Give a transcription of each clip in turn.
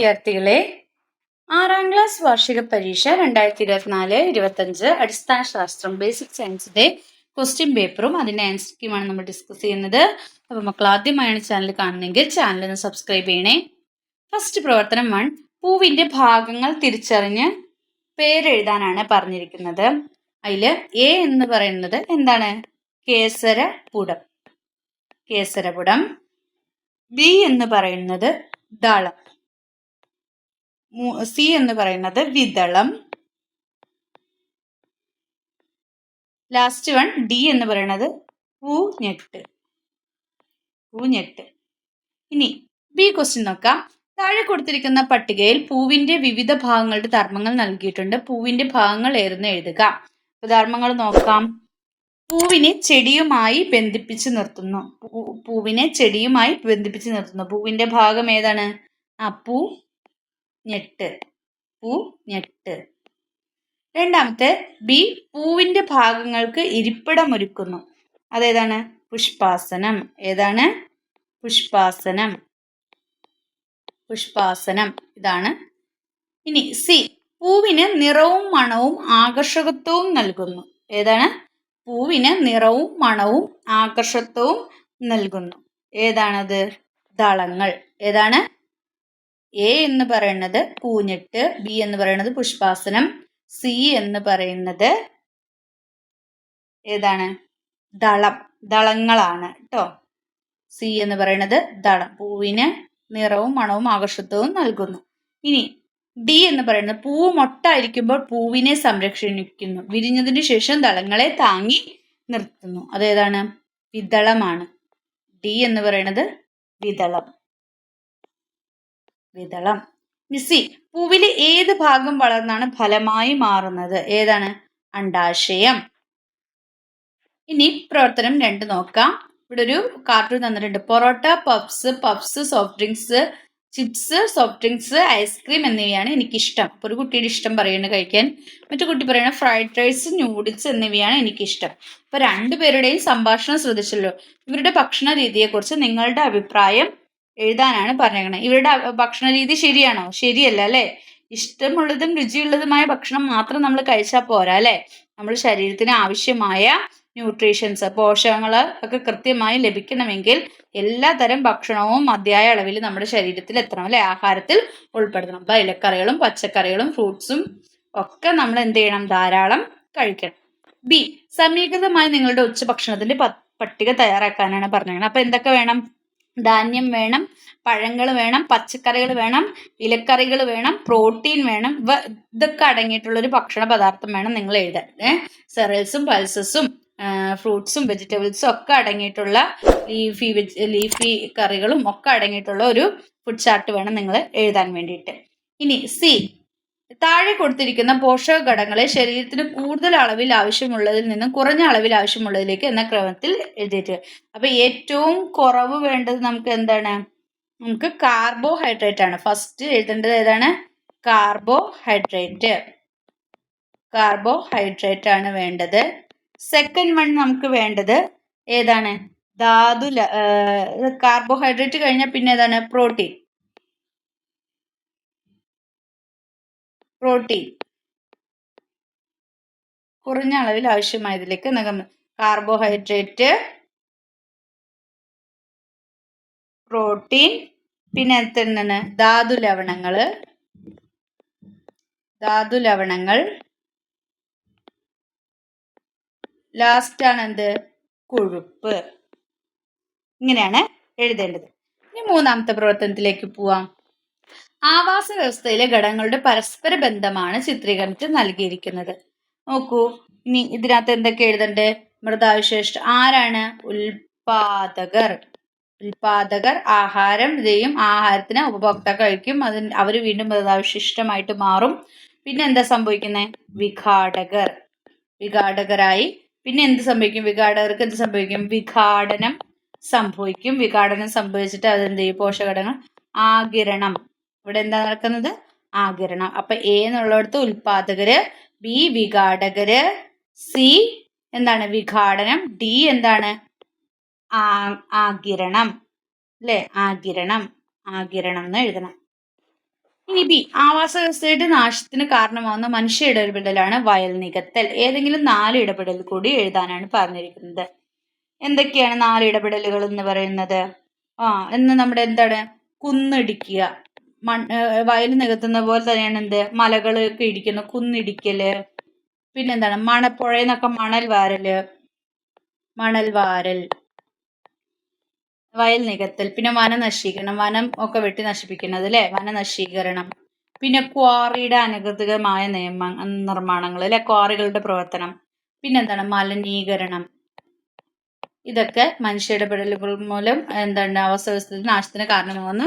വിദ്യാർത്ഥികളെ ആറാം ക്ലാസ് വാർഷിക പരീക്ഷ രണ്ടായിരത്തി ഇരുപത്തിനാല് ഇരുപത്തഞ്ച് അടിസ്ഥാന ശാസ്ത്രം ബേസിക് സയൻസിന്റെ ക്വസ്റ്റ്യൻ പേപ്പറും അതിന്റെ ആൻസർ നമ്മൾ ഡിസ്കസ് ചെയ്യുന്നത്. അപ്പോൾ മക്കൾ ആദ്യമായാണ് ചാനൽ കാണുന്നെങ്കിൽ ചാനൽ ഒന്ന് സബ്സ്ക്രൈബ് ചെയ്യണേ. ഫസ്റ്റ് പ്രവർത്തനം വൺ പൂവിന്റെ ഭാഗങ്ങൾ തിരിച്ചറിഞ്ഞ് പേരെഴുതാനാണ് പറഞ്ഞിരിക്കുന്നത്. അതിൽ എ എന്ന് പറയുന്നത് എന്താണ്? കേസരപുടം. കേസരപുടം. ബി എന്ന് പറയുന്നത് ദളം. സി എന്ന് പറയുന്നത് വിതളം ലാസ്റ്റ് വൺ ഡി എന്ന് പറയുന്നത് പൂഞ്ഞെട്ട്. പൂഞ്ഞെട്ട്. ഇനി ബി ക്വസ്റ്റ്യൻ നോക്കാം. താഴെ കൊടുത്തിരിക്കുന്ന പട്ടികയിൽ പൂവിന്റെ വിവിധ ഭാഗങ്ങളുടെ ധർമ്മങ്ങൾ നൽകിയിട്ടുണ്ട്. പൂവിന്റെ ഭാഗങ്ങൾ ഏതെന്ന് എഴുതുക. ധർമ്മങ്ങൾ നോക്കാം. പൂവിനെ ചെടിയുമായി ബന്ധിപ്പിച്ച് നിർത്തുന്നു. പൂവിനെ ചെടിയുമായി ബന്ധിപ്പിച്ച് നിർത്തുന്നു. പൂവിന്റെ ഭാഗം ഏതാണ്? ആ പൂ ഞെട്ട്. പൂ ഞെട്ട്. രണ്ടാമത്തെ ബി പൂവിന്റെ ഭാഗങ്ങൾക്ക് ഇരിപ്പിടമൊരുക്കുന്നു. അതേതാണ്? പുഷ്പാസനം. ഏതാണ്? പുഷ്പാസനം. പുഷ്പാസനം. ഇതാണ്. ഇനി സി പൂവിന് നിറവും മണവും ആകർഷകത്വവും നൽകുന്നു. ഏതാണ്? പൂവിന് നിറവും മണവും ആകർഷത്വവും നൽകുന്നു. ഏതാണത്? ദളങ്ങൾ. ഏതാണ്? എ എന്ന് പറയുന്നത് പൂഞ്ഞെട്ട് ബി എന്ന് പറയുന്നത് പുഷ്പാസനം സി എന്ന് പറയുന്നത് ഏതാണ്? ദളം ദളങ്ങളാണ് കേട്ടോ സി എന്ന് പറയുന്നത് ദളം പൂവിന് നിറവും മണവും ആകർഷത്വവും നൽകുന്നു. ഇനി ഡി എന്ന് പറയുന്നത് പൂവ് മൊട്ടായിരിക്കുമ്പോൾ പൂവിനെ സംരക്ഷിക്കുന്നു. വിരിഞ്ഞതിന് ശേഷം ദളങ്ങളെ താങ്ങി നിർത്തുന്നു. അതേതാണ് വിതളമാണ് ഡി എന്ന് പറയുന്നത് വിതളം വിതളം. മിസ്സി പൂവിലെ ഏത് ഭാഗം വളർന്നാണ് ഫലമായി മാറുന്നത്? ഏതാണ്? അണ്ടാശയം ഇനി പ്രവർത്തനം രണ്ട് നോക്കാം. ഇവിടെ ഒരു കാർട്ടൂൺ തന്നിട്ടുണ്ട്. Parotta puffs puffs soft drinks chips soft drinks ice cream എന്നിവയാണ് എനിക്കിഷ്ടം. അപ്പോൾ ഒരു കുട്ടിയുടെ ഇഷ്ടം പറയുന്നത് കഴിക്കാൻ. മറ്റു കുട്ടി പറയുന്നത് ഫ്രൈഡ് റൈസ് നൂഡിൽസ് എന്നിവയാണ് എനിക്കിഷ്ടം. അപ്പോൾ രണ്ടുപേരുടെയും സംഭാഷണം ശ്രദ്ധിച്ചല്ലോ. ഇവരുടെ ഭക്ഷണ രീതിയെക്കുറിച്ച് നിങ്ങളുടെ അഭിപ്രായം എഴുതാനാണ് പറഞ്ഞേക്കുന്നത് ഇവരുടെ ഭക്ഷണ രീതി ശരിയാണോ? ശരിയല്ല അല്ലേ? ഇഷ്ടമുള്ളതും രുചിയുള്ളതുമായ ഭക്ഷണം മാത്രം നമ്മൾ കഴിച്ചാൽ പോരാ അല്ലേ? നമ്മൾ ശരീരത്തിന് ആവശ്യമായ ന്യൂട്രീഷൻസ് പോഷകങ്ങൾ ഒക്കെ കൃത്യമായി ലഭിക്കണമെങ്കിൽ എല്ലാ തരം ഭക്ഷണവും മതിയായ അളവിൽ നമ്മുടെ ശരീരത്തിൽ എത്തണം അല്ലെ? ആഹാരത്തിൽ ഉൾപ്പെടുത്തണം. അപ്പൊ ഇലക്കറികളും പച്ചക്കറികളും ഫ്രൂട്ട്സും ഒക്കെ നമ്മൾ എന്ത് ചെയ്യണം? ധാരാളം കഴിക്കണം. ബി സമീകൃതമായി നിങ്ങളുടെ ഉച്ചഭക്ഷണത്തിന്റെ പട്ടിക തയ്യാറാക്കാനാണ് പറഞ്ഞത് അപ്പൊ എന്തൊക്കെ വേണം? ധാന്യം വേണം പഴങ്ങൾ വേണം പച്ചക്കറികൾ വേണം ഇലക്കറികൾ വേണം പ്രോട്ടീൻ വേണം ഇതൊക്കെ അടങ്ങിയിട്ടുള്ള ഒരു ഭക്ഷണ പദാർത്ഥം വേണം നിങ്ങൾ എഴുതാൻ. സെറൽസും പൾസസും ഫ്രൂട്ട്സും വെജിറ്റബിൾസും ഒക്കെ അടങ്ങിയിട്ടുള്ള ലീഫി വെജ് ലീഫി കറികളും ഒക്കെ അടങ്ങിയിട്ടുള്ള ഒരു ഫുഡ് ചാർട്ട് വേണം നിങ്ങൾ എഴുതാൻ വേണ്ടിയിട്ട്. ഇനി സി താഴെ കൊടുത്തിരിക്കുന്ന പോഷക ഘടകങ്ങളെ ശരീരത്തിന് കൂടുതൽ അളവിൽ ആവശ്യമുള്ളതിൽ നിന്നും കുറഞ്ഞ അളവിൽ ആവശ്യമുള്ളതിലേക്ക് എന്ന ക്രമത്തിൽ എഴുതിയിട്ട്. അപ്പൊ ഏറ്റവും കുറവ് വേണ്ടത് നമുക്ക് എന്താണ്? നമുക്ക് കാർബോഹൈഡ്രേറ്റ് ആണ്. ഫസ്റ്റ് എഴുതേണ്ടത് ഏതാണ്? കാർബോഹൈഡ്രേറ്റ് കാർബോഹൈഡ്രേറ്റ് ആണ് വേണ്ടത്. സെക്കൻഡ് വൺ നമുക്ക് വേണ്ടത് ഏതാണ്? ധാതു കാർബോഹൈഡ്രേറ്റ് കഴിഞ്ഞാൽ പിന്നെ ഏതാണ്? Protein protein. കുറഞ്ഞ അളവിൽ ആവശ്യമായതിലേക്ക് കാർബോഹൈഡ്രേറ്റ് പ്രോട്ടീൻ പിന്നെ എന്താണ് ധാതു ലവണങ്ങൾ ധാതു ലവണങ്ങൾ. ലാസ്റ്റ് ആണ് എന്ത്? കൊഴുപ്പ്. ഇങ്ങനെയാണ് എഴുതേണ്ടത്. ഇനി മൂന്നാമത്തെ പ്രവർത്തനത്തിലേക്ക് പോവാം. ആവാസ വ്യവസ്ഥയിലെ ഘടകങ്ങളുടെ പരസ്പര ബന്ധമാണ് ചിത്രീകരണത്തിൽ നൽകിയിരിക്കുന്നത്. നോക്കൂ ഇനി ഇതിനകത്ത് എന്തൊക്കെ എഴുതണ്ടേ? മൃതാവിശേഷ ആരാണ്? ഉൽപാദകർ. ഉൽപാദകർ ആഹാരം ചെയ്യും ആഹാരത്തിന് ഉപഭോക്താക്കൾ കഴിക്കും. അതിന് അവർ വീണ്ടും മൃതാവിശിഷ്ടമായിട്ട് മാറും. പിന്നെ എന്താ സംഭവിക്കുന്നത് വിഘാടകർ. വിഘാടകരായി. പിന്നെ എന്ത് സംഭവിക്കും? വിഘാടകർക്ക് എന്ത് സംഭവിക്കും? വിഘാടനം സംഭവിക്കും. വിഘാടനം സംഭവിച്ചിട്ട് അതെന്ത് ചെയ്യും? പോഷകഘടകങ്ങൾ ആകിരണം ഇവിടെ എന്താ നടക്കുന്നത്? ആകിരണം അപ്പൊ എ എന്നുള്ളിടത്ത് ഉൽപാദകര് ബി വിഘാടകര് സി എന്താണ് വിഘാടനം ഡി എന്താണ്? ആകിരണം അല്ലെ ആകിരണം ആകിരണം എന്ന് എഴുതണം. ഇനി ബി ആവാസ വ്യവസ്ഥയുടെ നാശത്തിന് കാരണമാവുന്ന മനുഷ്യ ഇടപെടലാണ് വയൽ നികത്തൽ. ഏതെങ്കിലും നാല് ഇടപെടൽ കൂടി എഴുതാനാണ് പറഞ്ഞിരിക്കുന്നത്. എന്തൊക്കെയാണ് നാല് ഇടപെടലുകൾ എന്ന് പറയുന്നത്? ആ എന്ന് നമ്മുടെ എന്താണ്? കുന്നിടിക്കുക. വയൽ നികത്തുന്ന പോലെ തന്നെയാണ് എന്ത്? മലകളൊക്കെ ഇടിക്കുന്നു കുന്നിടിക്കൽ. പിന്നെന്താണ്? മണ നിന്നൊക്കെ മണൽ വാരൽ മണൽ വാരൽ. വയൽ നികത്തൽ. പിന്നെ വന നശീകരണം. വനം ഒക്കെ വെട്ടി നശിപ്പിക്കുന്നത് അല്ലേ? വന നശീകരണം. പിന്നെ ക്വാറിയുടെ അനധികൃതമായ നിയമ നിർമ്മാണങ്ങൾ അല്ലെ? ക്വാറികളുടെ പ്രവർത്തനം. പിന്നെന്താണ്? മലിനീകരണം. ഇതൊക്കെ മനുഷ്യ ഇടപെടലുകൾ മൂലം എന്താണ്? അവസ്ഥ നാശത്തിന് കാരണമാകുന്ന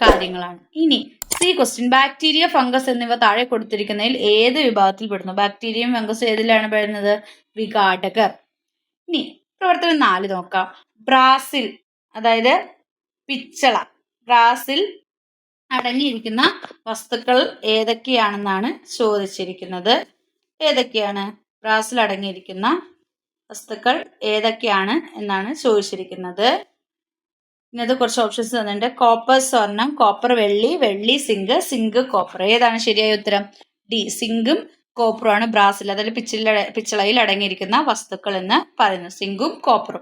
കാര്യങ്ങളാണ്. ഇനി സി ക്വസ്റ്റ്യൻ ബാക്ടീരിയ ഫംഗസ് എന്നിവ താഴെ കൊടുത്തിരിക്കുന്നതിൽ ഏത് വിഭാഗത്തിൽ പെടുന്നു? ബാക്ടീരിയയും ഫംഗസും ഏതിലാണ് പെടുന്നത്? വിഘാടകർ. ഇനി പ്രവർത്തനം നാല് നോക്കാം. ബ്രാസിൽ അതായത് പിച്ചള. ബ്രാസിൽ അടങ്ങിയിരിക്കുന്ന വസ്തുക്കൾ ഏതൊക്കെയാണെന്നാണ് ചോദിച്ചിരിക്കുന്നത്? ഏതൊക്കെയാണ്? ബ്രാസിൽ അടങ്ങിയിരിക്കുന്ന വസ്തുക്കൾ ഏതൊക്കെയാണ് എന്നാണ് ചോദിച്ചിരിക്കുന്നത്? ഇന്നത് കുറച്ച് ഓപ്ഷൻസ് തന്നിട്ടുണ്ട്. കോപ്പർ സ്വർണം കോപ്പർ വെള്ളി വെള്ളി സിങ്ക് സിങ്ക് കോപ്പർ ഏതാണ് ശരിയായ ഉത്തരം? ഡി സിങ്കും കോപ്പറും ആണ് ബ്രാസിൽ അതായത് പിച്ചില പിച്ചളയിൽ അടങ്ങിയിരിക്കുന്ന വസ്തുക്കൾ എന്ന് പറയുന്നു. സിങ്കും കോപ്പറും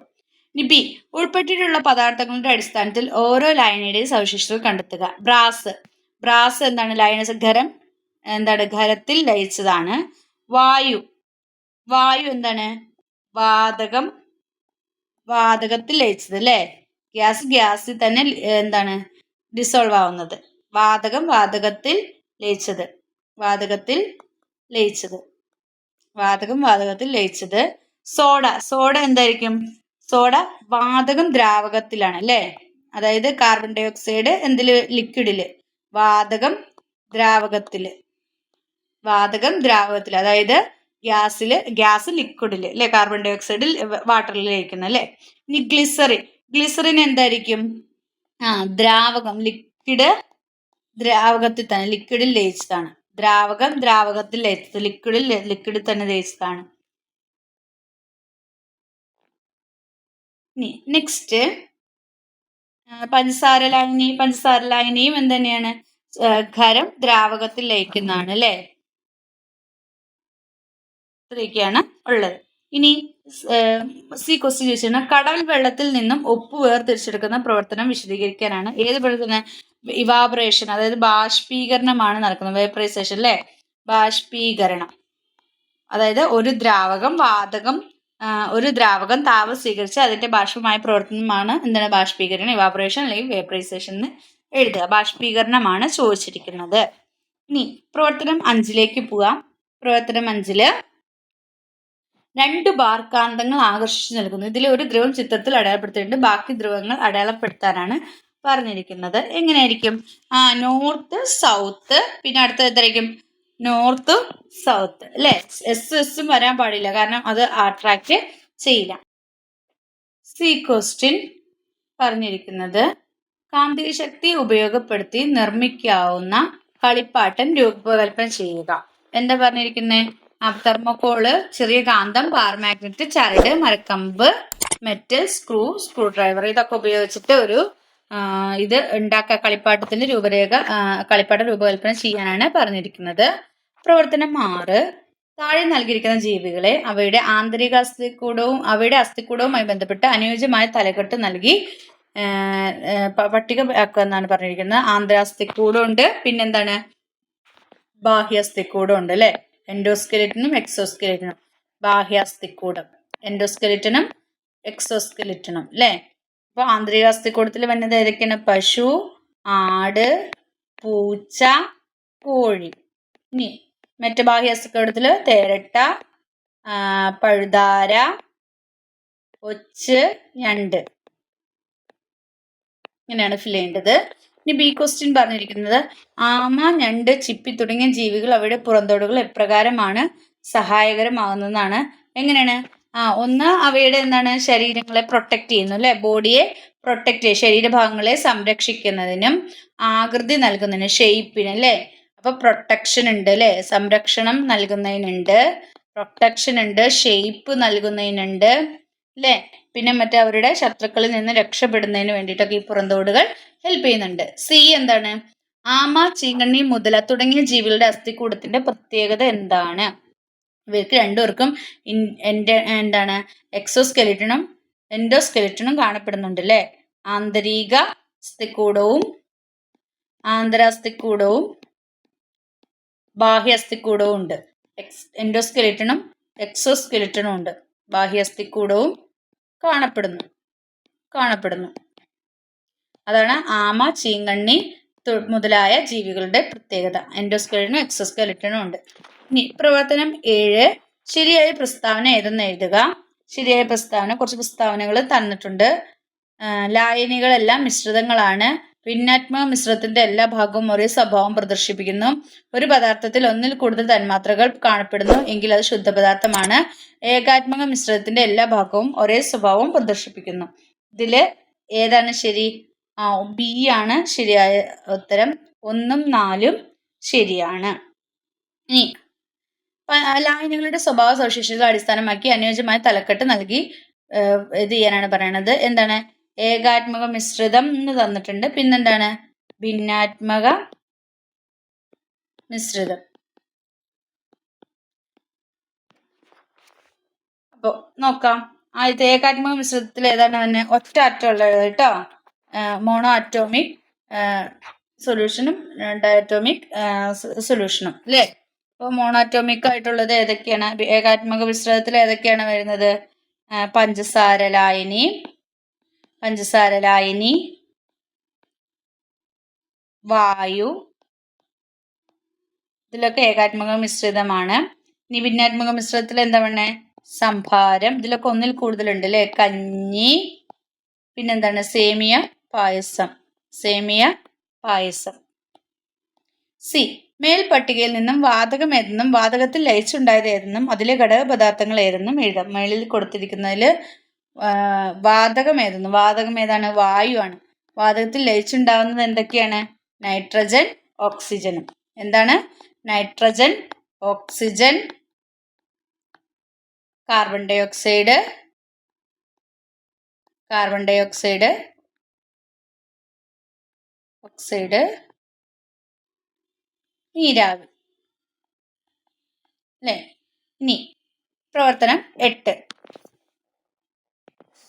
ഇനി ബി ഉൾപ്പെട്ടിട്ടുള്ള പദാർത്ഥങ്ങളുടെ അടിസ്ഥാനത്തിൽ ഓരോ ലൈനയുടെയും സവിശേഷതകൾ കണ്ടെത്തുക. ബ്രാസ്. ബ്രാസ് എന്താണ്? ലൈന ഖരം. എന്താണ്? ഖരത്തിൽ ലയിച്ചതാണ്. വായു. വായു എന്താണ്? വാതകം. വാതകത്തിൽ ലയിച്ചത് അല്ലേ? ഗ്യാസ് ഗ്യാസിൽ തന്നെ എന്താണ് ഡിസോൾവ് ആവുന്നത്. വാതകം വാതകത്തിൽ ലയിച്ചത്. വാതകത്തിൽ ലയിച്ചത്. വാതകം വാതകത്തിൽ ലയിച്ചത്. സോഡ സോഡ എന്തായിരിക്കും? സോഡ വാതകം ദ്രാവകത്തിലാണ് അല്ലേ? അതായത് കാർബൺ ഡൈ ഓക്സൈഡ് എന്തിൽ ലിക്വിഡിൽ വാതകം ദ്രാവകത്തിൽ. വാതകം ദ്രാവകത്തിൽ അതായത് ഗ്യാസിൽ ഗ്യാസ് ലിക്വിഡിൽ അല്ലെ? കാർബൺ ഡൈ ഓക്സൈഡിൽ വാട്ടറിൽ ലയിക്കുന്നത് അല്ലെ? ഇനി ഗ്ലിസറിൻ ഗ്ലിസറിൻ എന്തായിരിക്കും? ആ ദ്രാവകം ലിക്വിഡ് ദ്രാവകത്തിൽ തന്നെ ലിക്വിഡിൽ ലയിച്ചതാണ്. ദ്രാവകം ദ്രാവകത്തിൽ ലയിച്ചത് ലിക്വിഡിൽ ലിക്വിഡിൽ തന്നെ ലയിച്ചതാണ്. നെക്സ്റ്റ് പഞ്ചസാര ലായനി പഞ്ചസാര ലായനിയും എന്ത് തന്നെയാണ് ആ, ഖരം ദ്രാവകത്തിൽ ലയിക്കുന്നതാണ് അല്ലേ? ഇത്രയൊക്കെയാണ് ഉള്ളത്. ഇനി സി ക്വസ്റ്റ്യൻ ചോദിച്ചിരുന്ന കടൽ വെള്ളത്തിൽ നിന്നും ഉപ്പ് വേർതിരിച്ചെടുക്കുന്ന പ്രവർത്തനം വിശദീകരിക്കാനാണ്. ഏത് പ്രവർത്തനം ഇവാബറേഷൻ അതായത് ബാഷ്പീകരണമാണ് നടക്കുന്നത്. വേപ്പറൈസേഷൻ അല്ലേ ബാഷ്പീകരണം. അതായത് ഒരു ദ്രാവകം വാതകം ഒരു ദ്രാവകം താപം സ്വീകരിച്ച് അതിന്റെ ബാഷ്പമായ പ്രവർത്തനമാണ് എന്താണ് ബാഷ്പീകരണം? ഇവാബറേഷൻ അല്ലെങ്കിൽ വേപ്പറൈസേഷൻ എന്ന് എഴുതുക. ബാഷ്പീകരണമാണ് ചോദിച്ചിരിക്കുന്നത്. ഇനി പ്രവർത്തനം അഞ്ചിലേക്ക് പോവാം. പ്രവർത്തനം അഞ്ചിൽ രണ്ട് ബാർ കാന്തങ്ങൾ ആകർഷിച്ചു നൽകുന്നു. ഇതിൽ ഒരു ധ്രുവം ചിത്രത്തിൽ അടയാളപ്പെടുത്തിയിട്ടുണ്ട്. ബാക്കി ധ്രുവങ്ങൾ അടയാളപ്പെടുത്താനാണ് പറഞ്ഞിരിക്കുന്നത്. എങ്ങനെയായിരിക്കും? ആ നോർത്ത് സൗത്ത് പിന്നെ അടുത്ത എന്തായിരിക്കും നോർത്ത് സൗത്ത്. അല്ലെ? എസ് എസും വരാൻ പാടില്ല. കാരണം അത് അട്രാക്ട് ചെയ്യില്ല. സി ക്വസ്റ്റ്യൻ പറഞ്ഞിരിക്കുന്നത് കാന്തിക ശക്തി ഉപയോഗപ്പെടുത്തി നിർമ്മിക്കാവുന്ന കളിപ്പാട്ടം രൂപകൽപ്പന ചെയ്യുക. എന്താ പറഞ്ഞിരിക്കുന്നത് ആ തെർമോക്കോൾ ചെറിയ കാന്തം പാർ മാഗ്നറ്റ് ചരട് മരക്കമ്പ് മെറ്റൽ സ്ക്രൂ സ്ക്രൂ ഡ്രൈവർ ഇതൊക്കെ ഉപയോഗിച്ചിട്ട് ഒരു ഇത് ഉണ്ടാക്കുക. കളിപ്പാട്ടത്തിന്റെ രൂപരേഖ കളിപ്പാട്ട രൂപകൽപ്പന ചെയ്യാനാണ് പറഞ്ഞിരിക്കുന്നത്. പ്രവർത്തനം ആറ്. താഴെ നൽകിയിരിക്കുന്ന ജീവികളെ അവയുടെ ആന്തരിക അസ്ഥിക്കൂടവും അവയുടെ അസ്ഥിക്കൂടവുമായി ബന്ധപ്പെട്ട് അനുയോജ്യമായ തലകെട്ട് നൽകി പട്ടിക എന്നാണ് പറഞ്ഞിരിക്കുന്നത്. ആന്തരാസ്ഥിക്കൂടുണ്ട്. പിന്നെന്താണ്? ബാഹ്യസ്ഥിക്കൂടുണ്ട് അല്ലെ? എൻഡോസ്കെലിറ്റനും എക്സോസ്കെലിറ്റനും ബാഹ്യാസ്ഥികൂടം എൻഡോസ്കെലിറ്റനും എക്സോസ്കെലിറ്റനും അല്ലെ അപ്പൊ ആന്തരികാസ്ഥിക്കൂടത്തിൽ വരുന്നത് ഏതൊക്കെയാണ്? പശു ആട് പൂച്ച കോഴി. ഇനി മറ്റ് ബാഹ്യാസ്ഥികൂടത്തിൽ തേരട്ട പഴുതാര ഒച്ച് ഞണ്ട്. ഇങ്ങനെയാണ് ഫിൽ ചെയ്യേണ്ടത്. ഇനി ബി ക്വസ്റ്റ്യൻ പറഞ്ഞിരിക്കുന്നത് ആമ ഞണ്ട് ചിപ്പി തുടങ്ങിയ ജീവികൾ അവയുടെ പുറന്തോടുകൾ എപ്രകാരമാണ് സഹായകരമാകുന്നതെന്നാണ്. എങ്ങനെയാണ്? ആ ഒന്ന് അവയുടെ എന്താണ്? ശരീരങ്ങളെ പ്രൊട്ടക്ട് ചെയ്യുന്നു അല്ലെ? ബോഡിയെ പ്രൊട്ടക്ട് ചെയ്യുക ശരീരഭാഗങ്ങളെ സംരക്ഷിക്കുന്നതിനും ആകൃതി നൽകുന്നതിനും ഷെയ്പ്പിന് അല്ലേ? അപ്പൊ പ്രൊട്ടക്ഷൻ ഉണ്ട് അല്ലെ? സംരക്ഷണം നൽകുന്നതിനുണ്ട് പ്രൊട്ടക്ഷൻ ഉണ്ട് ഷെയ്പ്പ് നൽകുന്നതിനുണ്ട് അല്ലേ? പിന്നെ മറ്റേ അവരുടെ ശത്രുക്കളിൽ നിന്ന് രക്ഷപ്പെടുന്നതിന് വേണ്ടിയിട്ടൊക്കെ ഈ പുറന്തോടുകൾ ഹെൽപ്പ് ചെയ്യുന്നുണ്ട്. സി എന്താണ്? ആമ ചീങ്കണ്ണി മുതല തുടങ്ങിയ ജീവികളുടെ അസ്ഥികൂടത്തിന്റെ പ്രത്യേകത എന്താണ്? ഇവർക്ക് രണ്ടുപേർക്കും എന്താണ്? എക്സോസ്കെലിറ്റണും എൻഡോസ്കെലിറ്റണും കാണപ്പെടുന്നുണ്ട് അല്ലേ? ആന്തരിക അസ്ഥികൂടവും ആന്തരാസ്ഥികൂടവും ബാഹ്യ അസ്ഥികൂടവും ഉണ്ട് എക്സ് എൻഡോസ്കെലിറ്റണും എക്സോസ്കെലിറ്റണും ഉണ്ട്. ബാഹ്യ അസ്ഥികൂടവും കാണപ്പെടുന്നു. കാണപ്പെടുന്നു. അതാണ് ആമ ചീങ്കണ്ണി മുതലായ ജീവികളുടെ പ്രത്യേകത. എൻഡോസ്കെലിറ്റനും എക്സോസ്കെലിറ്റനും ഉണ്ട്. ഇനി പ്രവർത്തനം ഏഴ് ശരിയായ പ്രസ്താവന ഏതെന്ന് എഴുതുക. ശരിയായ പ്രസ്താവന കുറച്ച് പ്രസ്താവനകൾ തന്നിട്ടുണ്ട്. ലായനികളെല്ലാം മിശ്രിതങ്ങളാണ്. ഭിന്നാത്മക മിശ്രിതത്തിന്റെ എല്ലാ ഭാഗവും ഒരേ സ്വഭാവം പ്രദർശിപ്പിക്കുന്നു. ഒരു പദാർത്ഥത്തിൽ ഒന്നിൽ കൂടുതൽ തന്മാത്രകൾ കാണപ്പെടുന്നു എങ്കിൽ അത് ശുദ്ധപദാർത്ഥമാണ് ഏകാത്മക മിശ്രിതത്തിന്റെ എല്ലാ ഭാഗവും ഒരേ സ്വഭാവം പ്രദർശിപ്പിക്കുന്നു. ഇതിൽ ഏതാണ് ശരി? ആ ബി ആണ് ശരിയായ ഉത്തരം. ഒന്നും നാലും ശരിയാണ്. ഇനി ലായനികളുടെ സ്വഭാവ സവിശേഷതകൾ അടിസ്ഥാനമാക്കി അനുയോജ്യമായ തലക്കെട്ട് നൽകി ഇത് ചെയ്യാനാണ് പറയണത്. എന്താണ്? ഏകാത്മക മിശ്രിതം എന്ന് തന്നിട്ടുണ്ട്. പിന്നെന്താണ്? ഭിന്നാത്മക മിശ്രിതം. അപ്പൊ നോക്കാം. ആദ്യത്തെ ഏകാത്മക മിശ്രിതത്തിൽ ഏതാണ് തന്നെ ഒറ്റ അറ്റമുള്ളത് കേട്ടോ. മോണോ അറ്റോമിക് സൊല്യൂഷനും ഡയറ്റോമിക് സൊല്യൂഷനും അല്ലേ? അപ്പോൾ മോണോറ്റോമിക് ആയിട്ടുള്ളത് ഏതൊക്കെയാണ്? ഏകാത്മക മിശ്രിതത്തിൽ ഏതൊക്കെയാണ് വരുന്നത്? പഞ്ചസാര ലായനി പഞ്ചസാര ലായനി വായു ഇതിലൊക്കെ ഏകാത്മക മിശ്രിതമാണ്. ഇനി ഭിന്നാത്മക മിശ്രിതത്തിൽ എന്താ വേണേ സംഭാരം ഇതിലൊക്കെ ഒന്നിൽ കൂടുതലുണ്ട് അല്ലേ? കഞ്ഞി പിന്നെന്താണ്? സേമിയ പായസം. സേമിയ പായസം. സി. മേൽ പട്ടികയിൽ നിന്നും വാതകം ഏതെന്നും വാതകത്തിൽ ലയിച്ചുണ്ടായത് ഏതെന്നും അതിലെ ഘടക പദാർത്ഥങ്ങൾ ഏതെന്നും എഴുതാം. മേളിൽ കൊടുത്തിരിക്കുന്നതിൽ വാതകം ഏതെന്നും. വാതകം ഏതാണ്? വായു ആണ്. വാതകത്തിൽ ലയിച്ചുണ്ടാവുന്നത് എന്തൊക്കെയാണ്? നൈട്രജൻ ഓക്സിജനും. എന്താണ്? Nitrogen oxygen carbon dioxide carbon dioxide നീരാവി. അല്ലേ? ഇനി പ്രവർത്തനം എട്ട്.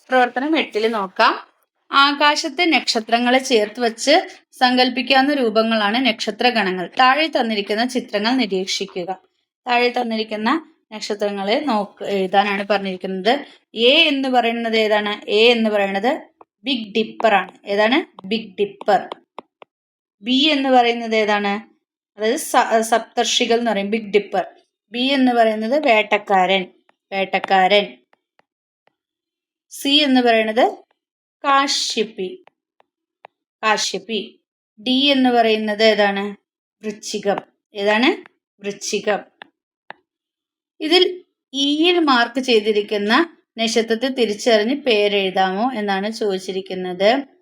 പ്രവർത്തനം എട്ടിൽ നോക്കാം. ആകാശത്തെ നക്ഷത്രങ്ങളെ ചേർത്ത് വെച്ച് സങ്കല്പിക്കാവുന്ന രൂപങ്ങളാണ് നക്ഷത്ര ഗണങ്ങൾ താഴെ തന്നിരിക്കുന്ന ചിത്രങ്ങൾ നിരീക്ഷിക്കുക. താഴെ തന്നിരിക്കുന്ന നക്ഷത്രങ്ങളെ നോക്ക് എഴുതാനാണ് പറഞ്ഞിരിക്കുന്നത്. എ എന്ന് പറയുന്നത് ഏതാണ്? എ എന്ന് പറയുന്നത് ബിഗ് ഡിപ്പർ ആണ് ഏതാണ്? Big Dipper. ബി എന്ന് പറയുന്നത് ഏതാണ്? അതായത് സപ്തർഷികൾ എന്ന് പറയും ബിഗ് ഡിപ്പർ ബി എന്ന് പറയുന്നത് വേട്ടക്കാരൻ വേട്ടക്കാരൻ. സി എന്ന് പറയുന്നത് കാശ്യപി കാശ്യപി. ഡി എന്ന് പറയുന്നത് ഏതാണ്? വൃശ്ചികം. ഏതാണ്? വൃശ്ചികം. ഇതിൽ ഇയിൽ മാർക്ക് ചെയ്തിരിക്കുന്ന നക്ഷത്രത്തെ തിരിച്ചറിഞ്ഞ് പേരെഴുതാമോ എന്നാണ് ചോദിച്ചിരിക്കുന്നത്.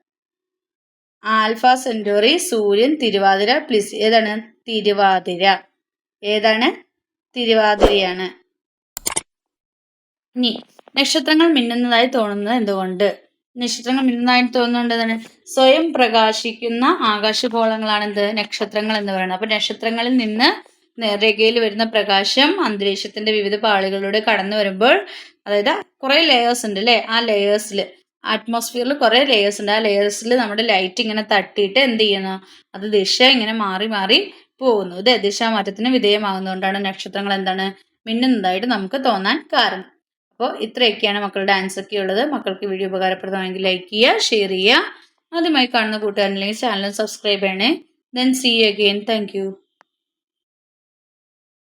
ആൽഫ സെന്റോറി സൂര്യൻ തിരുവാതിര പ്ലീസ് ഏതാണ്? തിരുവാതിര. ഏതാണ്? തിരുവാതിരയാണ്. ഇനി നക്ഷത്രങ്ങൾ മിന്നുന്നതായി തോന്നുന്നത് എന്തുകൊണ്ട്? നക്ഷത്രങ്ങൾ മിന്നുന്നതായി തോന്നുന്നുണ്ട് എന്താണ്? സ്വയം പ്രകാശിക്കുന്ന ആകാശഗോളങ്ങളാണ് എന്ത് നക്ഷത്രങ്ങൾ എന്ന് പറയുന്നത്. അപ്പൊ നക്ഷത്രങ്ങളിൽ നിന്ന് നേർരേഖയിൽ വരുന്ന പ്രകാശം അന്തരീക്ഷത്തിന്റെ വിവിധ പാളികളിലൂടെ കടന്നു വരുമ്പോൾ അതായത് കുറെ ലേയേഴ്സ് ഉണ്ട് അല്ലേ? ആ ലേയേഴ്സിൽ അറ്റ്മോസ്ഫിയറിൽ കുറെ ലെയേഴ്സ് ഉണ്ട്. ആ ലെയേഴ്സിൽ നമ്മുടെ ലൈറ്റ് ഇങ്ങനെ തട്ടിയിട്ട് എന്ത് ചെയ്യുന്നു? അത് ദിശ ഇങ്ങനെ മാറി മാറി പോകുന്നു. ഇത് ദിശാമാറ്റത്തിന് വിധേയമാകുന്നതുകൊണ്ടാണ് നക്ഷത്രങ്ങൾ എന്താണ്? മിന്നുന്നതായിട്ട് നമുക്ക് തോന്നാൻ കാരണം. അപ്പോൾ ഇത്രയൊക്കെയാണ് മക്കളുടെ ആൻസർ ഉള്ളത്. മക്കൾക്ക് വീഡിയോ ഉപകാരപ്രദമാണെങ്കിൽ ലൈക്ക് ചെയ്യുക ഷെയർ ചെയ്യുക. ആദ്യമായി കാണുന്ന കൂട്ടുകാരനില്ലെങ്കിൽ ചാനൽ സബ്സ്ക്രൈബ് ചെയ്യണേ. Then see again thank